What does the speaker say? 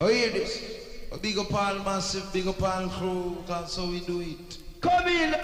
Oh, hear this? Big up all massive, big up all crew, that's how we do it. Come in.